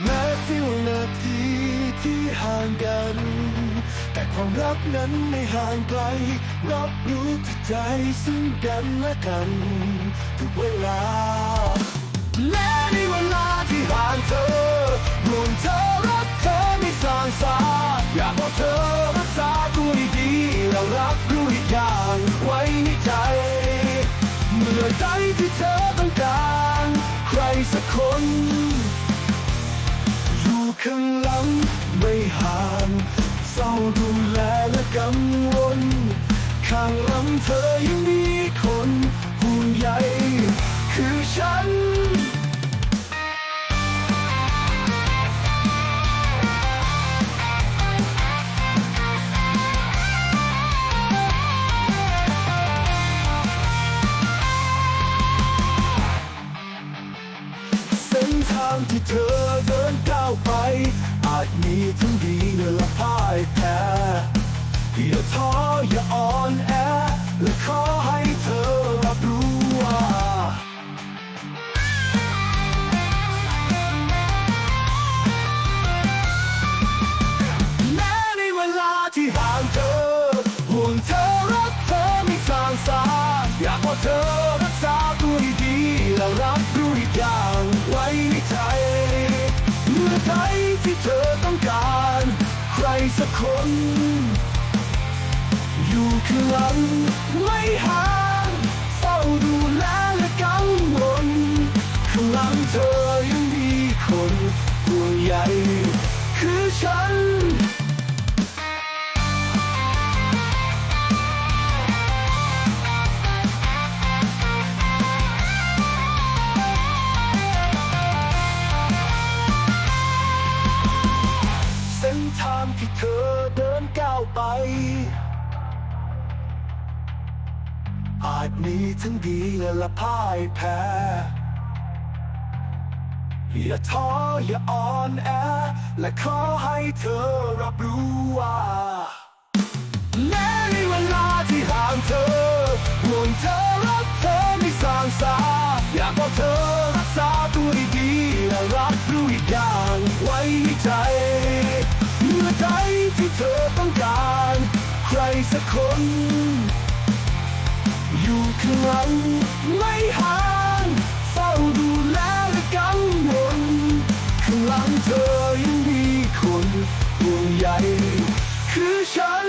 แม้เสี้ยวนาทีที่ห่างกัน แต่ความรักนั้นไม่ห่างไกลรับรู้ที่ใจซึ่งกันและกันทุกเวลา และในเวลาที่ห่างเธอรวมเธอรักเธอไม่สางสาอยากบอกเธอรักษาตัวดีๆแล้วรับรู้อีกอย่างไว้ในใจ เมื่อใดที่เธอต้องการ ใครสักคน งหลังเธอยังมีคนห่วงใยคือฉัน เส้นทางที่เธอเดินก้าวไป อาจมีทั้งดีและพ่ายแพ้อย่าท้อ สักคน อยู่ข้างหลังไม่ห่างเฝ้าดู ไป อาจมีทั้งดีและพ่ายแพ้ อย่าท้ออย่าอ่อนแอ และขอให้เธอรับรู้ว่า สักคน อยู่ข้างหลังไม่ห่างเฝ้าดูแลและกังวลข้างหลังเธอยังมีคนห่วงใยคือฉัน